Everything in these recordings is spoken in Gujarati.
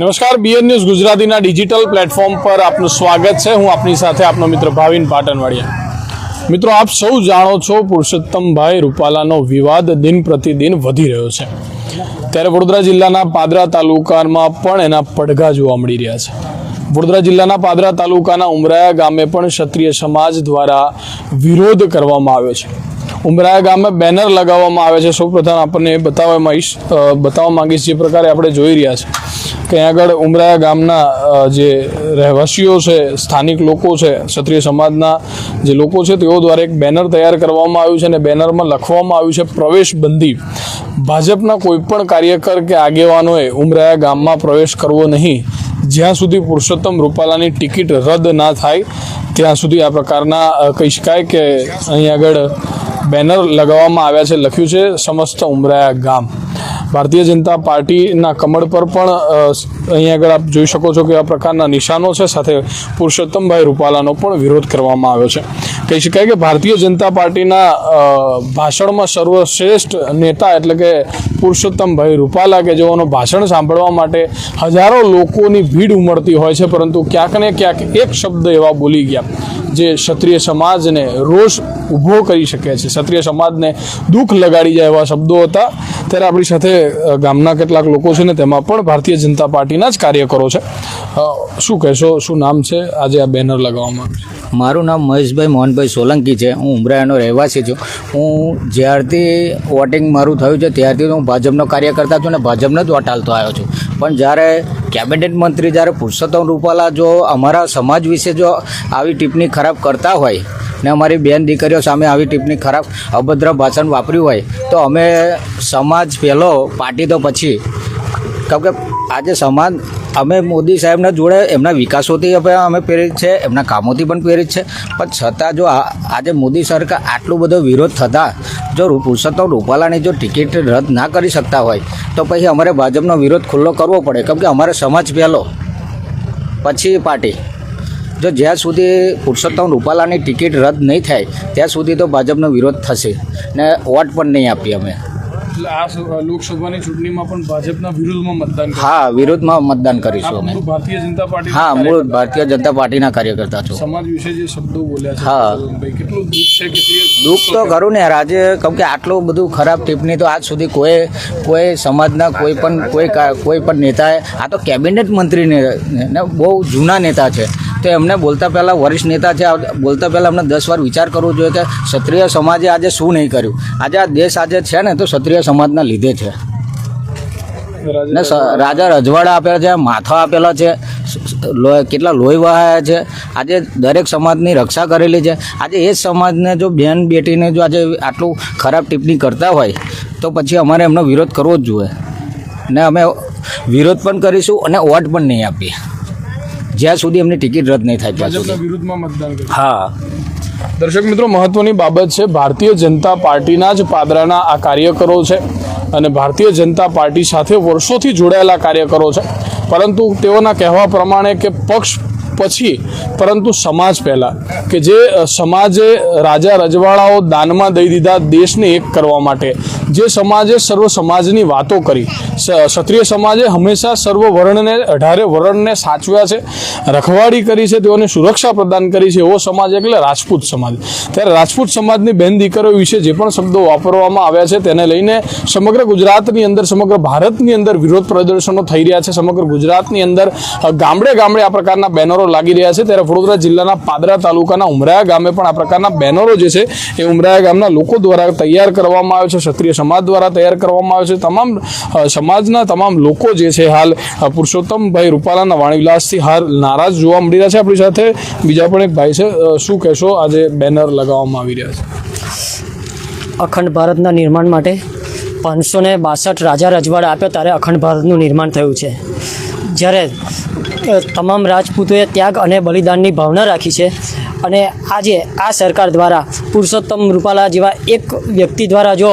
નમસ્કાર બીએન ન્યૂઝ ગુજરાતીના ડિજિટલ પ્લેટફોર્મ પર આપનું સ્વાગત છે. હું આપની સાથે આપનો મિત્ર ભાવિન પાટણવાડિયા. મિત્રો, આપ સૌ જાણો છો, પુરુષોત્તમભાઈ રૂપાલાનો વિવાદ દિન પ્રતિદિન વધી રહ્યો છે. ત્યારે વડોદરા જિલ્લાના પાદરા તાલુકામાં પણ એના પડઘા જોવા મળી રહ્યા છે. વડોદરા જિલ્લાના પાદરા તાલુકાના ઉમરાયા ગામે પણ ક્ષત્રિય સમાજ દ્વારા વિરોધ કરવામાં આવ્યો છે. ઉમરાયા ગામે બેનર લગાવવામાં આવે છે. સૌપ્રથમ આપણને બતાવવા માંગીશ બતાવવા માંગીશ જે પ્રકારે આપણે જોઈ રહ્યા છે કે આગળ ઉમરાયા ગામના જે રહેવાસીઓ છે, સ્થાનિક લોકો છે, ક્ષત્રિય સમાજના જે લોકો છે, તેઓ દ્વારા એક બેનર તૈયાર કરવામાં આવ્યું છે અને બેનરમાં લખવામાં આવ્યું છે પ્રવેશ બંધી ભાજપના કોઈપણ કાર્યકર કે આગેવાનોએ ઉમરાયા ગામમાં પ્રવેશ કરવો નહીં. જ્યાં સુધી પુરુષોત્તમ રૂપાલાની ટિકિટ રદ ના થાય, ત્યાં સુધી આ પ્રકારના કહી શકાય કે અહીં આગળ બેનર લગાવવામાં આવ્યા છે, લખ્યું છે, સમસ્ત ઉમરાયા ગામ. ભારતીય જનતા પાર્ટીના કમળ પર પણ અહીંયા અહીં આગળ આપ જોઈ શકો છો કે આ પ્રકારના નિશાનો છે. સાથે પુરુષોત્તમભાઈ રૂપાલાનો પણ વિરોધ કરવામાં આવ્યો છે. કહી શકાય કે ભારતીય જનતા પાર્ટીના ભાષણમાં સર્વશ્રેષ્ઠ નેતા એટલે કે પુરુષોત્તમભાઈ રૂપાલા કે જેઓનો ભાષણ સાંભળવા માટે હજારો લોકોની ભીડ ઉમડતી હોય છે, પરંતુ ક્યાંક ને ક્યાંક એક શબ્દ એવા બોલી ગયા, જે ક્ષત્રિય સમાજને રોષ ઊભો કરી શકે છે. ક્ષત્રિય સમાજને દુઃખ લગાડી જાય એવા શબ્દો હતા. ત્યારે આપણી સાથે ગામના કેટલાક લોકો છે ને તેમાં પણ ભારતીય જનતા પાર્ટીના જ કાર્યકરો છે. શું કહેશો? શું નામ છે? આજે આ બેનર લગાવવામાં મારું નામ મહેશભાઈ મોહનભાઈ સોલંકી છે. હું ઉમરાયાનો રહેવાસી છું. હું જ્યારથી વોટિંગ મારું થયું છે, ત્યારથી હું ભાજપનો કાર્યકર્તા છું અને ભાજપને જ વોટ હાલતો આવ્યો છું. પણ જ્યારે કેબિનેટ મંત્રી જ્યારે પુરુષોત્તમ રૂપાલા જો અમારા સમાજ વિશે જો આવી ટિપ્પણી ખરાબ કરતા હોય ને અમારી બેન દીકરીઓ સામે આવી ટીપની ખરાબ, અભદ્ર ભાષણ વાપર્યું હોય, તો અમે સમાજ પહેલો, પાર્ટી તો પછી. કેમ કે આજે સમાજ, અમે મોદી સાહેબના જોડે એમના વિકાસોથી અમે પ્રેરિત છે, એમના કામોથી પણ પ્રેરિત છે. પણ છતાં જો આજે મોદી સરકાર આટલો બધો વિરોધ થતાં, જો પુરુષોત્તમ રૂપાલાની જો ટિકિટ રદ ના કરી શકતા હોય, તો પછી અમારે ભાજપનો વિરોધ ખુલ્લો કરવો પડે. કેમ કે અમારે સમાજ પહેલો, પછી પાર્ટી. જો જ્યાં સુધી પુરુષોત્તમ રૂપાલાની ટિકિટ રદ નહીં થાય ત્યાં સુધી તો ભાજપનો વિરોધ થશે ને વોટ પણ નહીં આપીએ અમે. આ લોકસભાની ચૂંટણીમાં પણ ભાજપના વિરુદ્ધમાં મતદાન હા વિરોધમાં મતદાન કરીશું અમે. ભારતીય જનતા પાર્ટી હા મૂળ ભારતીય જનતા પાર્ટીના કાર્યકર્તા છું. સમાજ વિશે જે શબ્દો બોલ્યા છે હા. કેટલું દુઃખ છે કેટલી દુઃખ તો ખરું ને યાર આજે કેમ કે આટલું બધું ખરાબ ટિપ્પણી તો આજ સુધી કોઈ કોઈ સમાજના કોઈ પણ કોઈ કોઈ પણ નેતાએ આ તો કેબિનેટ મંત્રી ને ને બહુ જૂના નેતા છે. તો એમને બોલતા પહેલાં વરિષ્ઠ નેતા છે બોલતા પહેલાં એમને દસ વાર વિચાર કરવો જોઈએ કે ક્ષત્રિય સમાજે આજે શું નહીં કર્યું? આજે આ દેશ આજે છે ને, તો ક્ષત્રિય સમાજના લીધે છે. ને રાજા રજવાડા આપેલા છે, માથા આપેલા છે કેટલા લોહી વહાયા છે. આજે દરેક સમાજની રક્ષા કરેલી છે. આજે એ સમાજને જો બેન બેટીને જો આજે આટલું ખરાબ ટિપ્પણી કરતા હોય, તો પછી અમારે એમનો વિરોધ કરવો જ જોઈએ. ને અમે વિરોધ પણ કરીશું અને વોટ પણ નહીં આપીએ. જ્યાં સુધી એમની ટિકિટ રદ નહીં થાય ત્યાં સુધી. વિરુદ્ધમાં મતદાન હા. દર્શક મિત્રો મહત્વની બાબત છે ભારતીય જનતા પાર્ટીના જ પાદરાના આ કાર્યકરો છે અને ભારતીય જનતા પાર્ટી સાથે વર્ષોથી જોડાયેલા કાર્યકરો છે. પરંતુ તેઓના કહેવા પ્રમાણે કે પક્ષ પછી, પરંતુ સમાજ પહેલાં, કે જે સમાજે રાજા રજવાડાઓ દાનમાં દઈ દીધા દેશને એક કરવા માટે. જે સમાજે સર્વ સમાજની વાતો કરી. ક્ષત્રિય સમાજે હંમેશા સર્વ વર્ણને, અઢારે વર્ણને સાચવ્યા છે, રખવાડી કરી છે, તેઓને સુરક્ષા પ્રદાન કરી છે, એવો સમાજ એટલે રાજપૂત સમાજ. ત્યારે રાજપૂત સમાજની બેન દીકરીઓ વિશે જે પણ શબ્દો વાપરવામાં આવ્યા છે, તેને લઈને સમગ્ર ગુજરાતની અંદર, સમગ્ર ભારતની અંદર વિરોધ પ્રદર્શનો થઈ રહ્યા છે, સમગ્ર ગુજરાતની અંદર ગામડે ગામડે આ પ્રકારના બેનરો લાગી રહ્યા છે ત્યારે વડોદરા જિલ્લાના પાદરા તાલુકાના ઉમરાયા ગામે પણ આ પ્રકારના બેનરો જે છે એ ઉમરાયા ગામના લોકો દ્વારા તૈયાર કરવામાં આવે છે. ક્ષત્રિય સમાજ દ્વારા તૈયાર કરવામાં આવે છે. તમામ સમાજના તમામ લોકો જે છે હાલ પુરુષોત્તમભાઈ રૂપાલાના વાણીવિલાસથી હાલ નારાજ જોવા મળી રહ્યા છે. આપણી સાથે બીજા પણ એક ભાઈ છે. શું કહેશો? આજે બેનર લગાવવામાં આવી રહ્યા છે. અખંડ ભારતના નિર્માણ માટે પાંચસો ને બાસઠ રાજા રજવાડા આપ્યા ત્યારે અખંડ ભારતનું નિર્માણ થયું છે. જ્યારે તમામ રાજપૂતોએ ત્યાગ અને બલિદાનની ભાવના રાખી છે અને આજે આ સરકાર દ્વારા પુરુષોત્તમ રૂપાલા જેવા એક વ્યક્તિ દ્વારા જો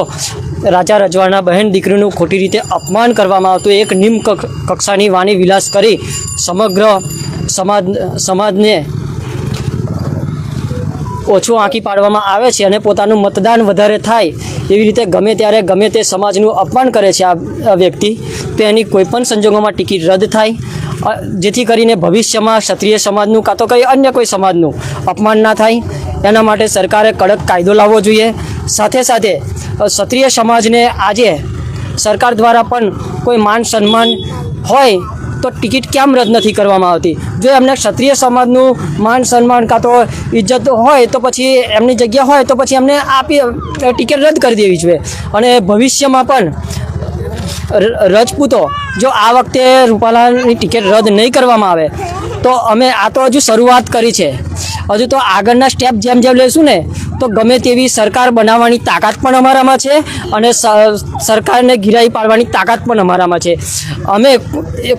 રાજા રજવાડાના બહેન દીકરીનું ખોટી રીતે અપમાન કરવામાં આવતું, એક નિમ્ન કક્ષાની વાણી વિલાસ કરી સમગ્ર સમાજ, સમાજને ઓછું આંકી પાડવામાં આવે છે અને પોતાનું મતદાન વધારે થાય એવી રીતે ગમે ત્યારે ગમે તે સમાજનું અપમાન કરે છે આ વ્યક્તિ, તો એની કોઈપણ સંજોગોમાં ટિકિટ રદ થાય. જેથી કરીને ભવિષ્યમાં ક્ષત્રિય સમાજનું કાં તો કંઈ અન્ય કોઈ સમાજનું અપમાન ના થાય. એના માટે સરકારે કડક કાયદો લાવવો જોઈએ. સાથે સાથે ક્ષત્રિય સમાજને આજે સરકાર દ્વારા પણ કોઈ માન સન્માન હોય તો ટિકિટ કેમ રદ નથી કરવામાં આવતી? જો એમને ક્ષત્રિય સમાજનું માન સન્માન કાં તો ઇજ્જત હોય તો પછી એમની જગ્યા હોય તો પછી એમને આપી ટિકિટ રદ કરી દેવી જોઈએ. અને ભવિષ્યમાં પણ રજપૂતો જો આ વખતે રૂપાલાની ટિકિટ રદ નહીં કરવામાં આવે, તો અમે આ તો હજુ શરૂઆત કરી છે. હજુ તો આગળના સ્ટેપ જેમ જેમ લઈશું ને તો ગમે તેવી સરકાર બનાવવાની તાકાત પણ અમારામાં છે અને સરકારને ગિરાઈ પાડવાની તાકાત પણ અમારામાં છે. અમે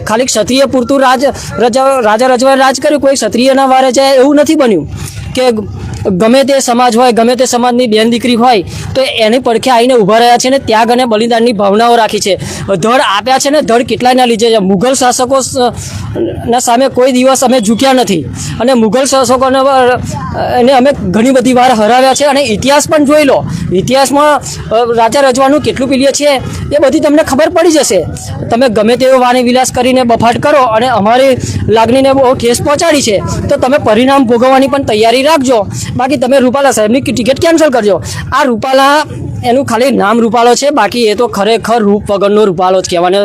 ખાલી ક્ષત્રિય પૂરતું રાજ રજા, રાજા રજવાડે રાજ કર્યું, કોઈ ક્ષત્રિયના વારે જાય એવું નથી બન્યું કે ગમે તે સમાજ હોય, ગમે તે સમાજની બેન દીકરી હોય, તો એની પડખે આવીને ઊભા રહ્યા છે ને ત્યાગ અને બલિદાનની ભાવનાઓ રાખી છે. ધડ આપ્યા છે ને, ધડ કેટલાયના લીધે છે? મુઘલ શાસકો ના સામે કોઈ દિવસ અમે ઝૂક્યા નથી. અને મુઘલ શાસકોને એને અમે ઘણી બધી વાર હરાવ્યા છે. અને ઇતિહાસ પણ જોઈ લો. ઇતિહાસમાં રાજા રજવાનું કેટલું પીલીએ છે એ બધી તમને ખબર પડી જશે. તમે ગમે તેવો વાણી વિલાસ કરીને બફાટ કરો અને અમારી લાગણીને બહુ ઠેસ પહોંચાડી છે. તો તમે પરિણામ ભોગવવાની પણ તૈયારી રાખજો. બાકી તમે રૂપાલા સાહેબની ટિકિટ કેન્સલ કરજો. આ રૂપાલા એનું ખાલી નામ રૂપાલો છે બાકી એ તો ખરેખર રૂપ વગરનો રૂપાલો જ કહેવાનો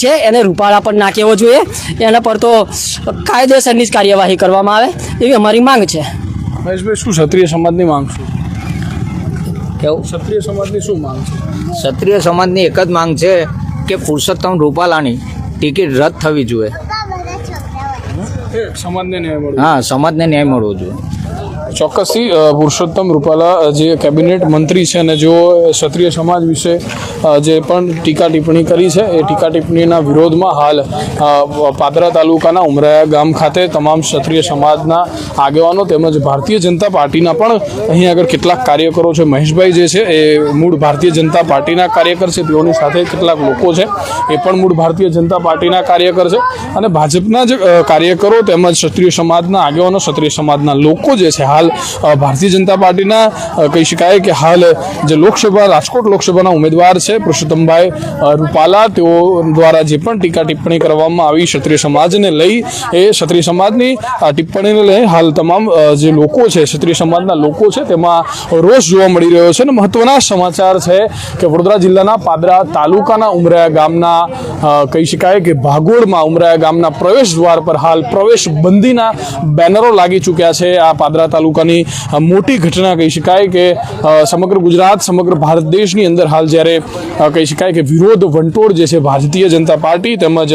છે. એને રૂપાલા પણ ના કહેવો જોઈએ. એના પર તો કાયદેસરની જ કાર્યવાહી કરવામાં આવે એવી અમારી માંગ છે. મહેશભાઈ શું ક્ષત્રિય સમાજની માંગ શું? કેવું? ક્ષત્રિય સમાજની શું માંગ છે? ક્ષત્રિય સમાજની એક જ માંગ છે કે પુરુષોત્તમ રૂપાલાની ટિકિટ રદ થવી જોઈએ. સમાજને ન્યાય મળે હા સમાજને ન્યાય મળવો જોઈએ. ચોક્કસથી પુરુષોત્તમ રૂપાલા જે કેબિનેટ મંત્રી છે અને જો ક્ષત્રિય સમાજ વિશે જે પણ ટીકા ટિપ્પણી કરી છે, એ ટીકા ટિપ્પણીના વિરોધમાં હાલ પાદરા તાલુકાના ઉમરાયા ગામ ખાતે તમામ ક્ષત્રિય સમાજના આગેવાનો તેમજ ભારતીય જનતા પાર્ટીના પણ અહીં આગળ કેટલાક કાર્યકરો છે. મહેશભાઈ જે છે, એ મૂળ ભારતીય જનતા પાર્ટીના કાર્યકર છે. તેઓની સાથે કેટલાક લોકો છે, એ પણ મૂળ ભારતીય જનતા પાર્ટીના કાર્યકર છે. અને ભાજપના જે કાર્યકરો તેમજ ક્ષત્રિય સમાજના આગેવાનો, ક્ષત્રિય સમાજના લોકો જે છે, હાલ અ, ભારતીય જનતા પાર્ટીના કહી શકાય કે હાલ જે લોકસભા રાજકોટ લોકસભાના ઉમેદવાર છે પુરુષોત્તમભાઈ રૂપાલા તેઓ દ્વારા જે પણ ટીકા ટિપ્પણી કરવામાં આવી ક્ષત્રિય સમાજને લઈ એ ક્ષત્રિય સમાજની ટિપ્પણીને લઈ હાલ તમામ જે લોકો છે ક્ષત્રિય સમાજના લોકો છે તેમાં રોષ જોવા મળી રહ્યો છે અને મહત્વના સમાચાર છે કે વડોદરા જિલ્લાના પાદરા તાલુકાના ઉમરાયા ગામના કહી શકાય કે ભાગોળમાં ઉમરાયા ગામના પ્રવેશ દ્વાર પર હાલ પ્રવેશ બંધીના બેનરો લાગી ચૂક્યા છે. આ પાદરા તાલુકાની મોટી ઘટના કહી શકાય કે સમગ્ર ગુજરાત, સમગ્ર ભારત દેશની અંદર હાલ જ્યારે કહી શકાય કે વિરોધ વંટોળ જે છે ભારતીય જનતા પાર્ટી તેમજ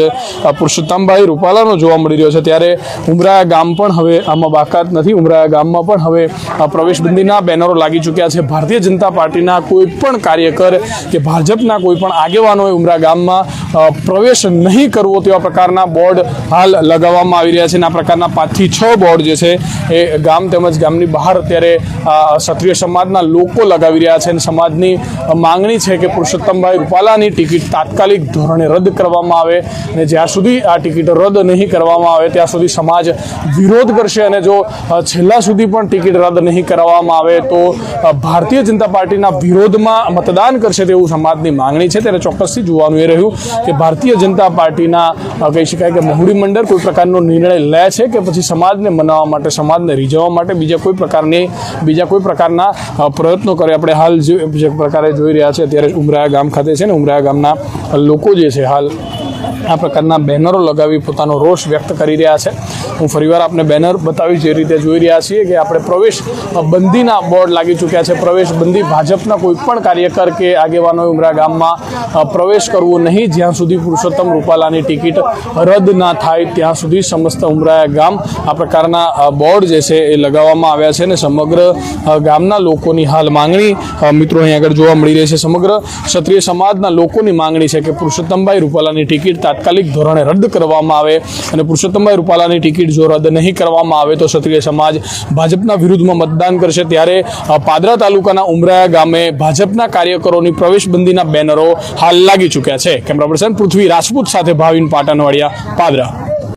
પુરુષોત્તમભાઈ રૂપાલાનો જોવા મળી રહ્યો છે, ત્યારે ઉમરાયા ગામ પણ હવે આમાં બાકાત નથી. ઉમરાયા ગામમાં પણ હવે પ્રવેશબંધીના બેનરો લાગી ચૂક્યા છે. ભારતીય જનતા પાર્ટીના કોઈ પણ કાર્યકર કે ભાજપના કોઈ પણ આગેવાનોએ ઉમરા ગામમાં પ્રવેશ નહીં કરવો તેવા પ્રકારના બોર્ડ હાલ લગાવવામાં આવી રહ્યા છે અને આ પ્રકારના પાંચથી છ બોર્ડ જે છે એ ગામ તેમજ ગામની બહાર અત્યારે ક્ષત્રિય સમાજના લોકો લગાવી રહ્યા છે અને સમાજની માંગણી છે કે પુરુષોત્તમભાઈ રૂપાલાની ટિકિટ તાત્કાલિક ધોરણે રદ કરવામાં આવે અને જ્યાં સુધી આ ટિકિટ રદ નહીં કરવામાં આવે, ત્યાં સુધી સમાજ વિરોધ કરશે અને જો છેલ્લા સુધી પણ ટિકિટ રદ નહીં કરવામાં આવે તો ભારતીય જનતા પાર્ટીના વિરોધમાં મતદાન કરશે તેવું સમાજની માંગણી છે. ત્યારે ચોક્કસથી જોવાનું એ રહ્યું કે ભારતીય જનતા પાર્ટીના કહી શકાય કે મહુડી મંડળ કોઈ પ્રકારનો નિર્ણય લે છે કે પછી સમાજને મનાવવા માટે, સમાજને રીઝવવા માટે, બીજા કોઈ પ્રકારની બીજા કોઈ પ્રકારના પ્રયત્નો કરે. આપણે હાલ જે પ્રકારે જોઈ રહ્યા છે અત્યારે ઉમરાયા ગામ ખાતે છે ને, ઉમરાયા ગામના લોકો જે છે હાલ આ પ્રકારના બેનરો લગાવી પોતાનો રોષ વ્યક્ત કરી રહ્યા છે. હું ફરીવાર આપને બેનર બતાવી જે રીતે જોઈ રહ્યા છીએ કે આપણે પ્રવેશ બંધીના બોર્ડ લાગી ચૂક્યા છે. પ્રવેશ બંધી ભાજપના કોઈ પણ કાર્યકર કે આગેવાનો ઉમરા ગામમાં પ્રવેશ કરવો નહીં. જ્યાં સુધી પુરુષોત્તમ રૂપાલાની ટિકિટ રદ ના થાય, ત્યાં સુધી સમસ્ત ઉમરાયા ગામ આ પ્રકારના બોર્ડ જે છે એ લગાવવામાં આવ્યા છે અને સમગ્ર ગામના લોકોની હાલ માંગણી મિત્રો અહીં આગળ જોવા મળી રહી છે. સમગ્ર ક્ષત્રિય સમાજના લોકોની માંગણી છે કે પુરુષોત્તમભાઈ રૂપાલાની ટિકિટ તાત્કાલિક ધોરણે રદ કરવામાં આવે અને પુરુષોત્તમભાઈ રૂપાલાની ટિકિટ જો રદ નહીં કરવામાં આવે તો ક્ષત્રિય સમાજ ભાજપના વિરુદ્ધમાં મતદાન કરશે. ત્યારે પાદરા તાલુકાના ઉમરાયા ગામે ભાજપના કાર્યકરોની પ્રવેશબંધીના બેનરો હાલ લાગી ચૂક્યા છે. કેમેરા પર્સન પૃથ્વી રાજપૂત સાથે ભાવિન પાટણવાડિયા, પાદરા.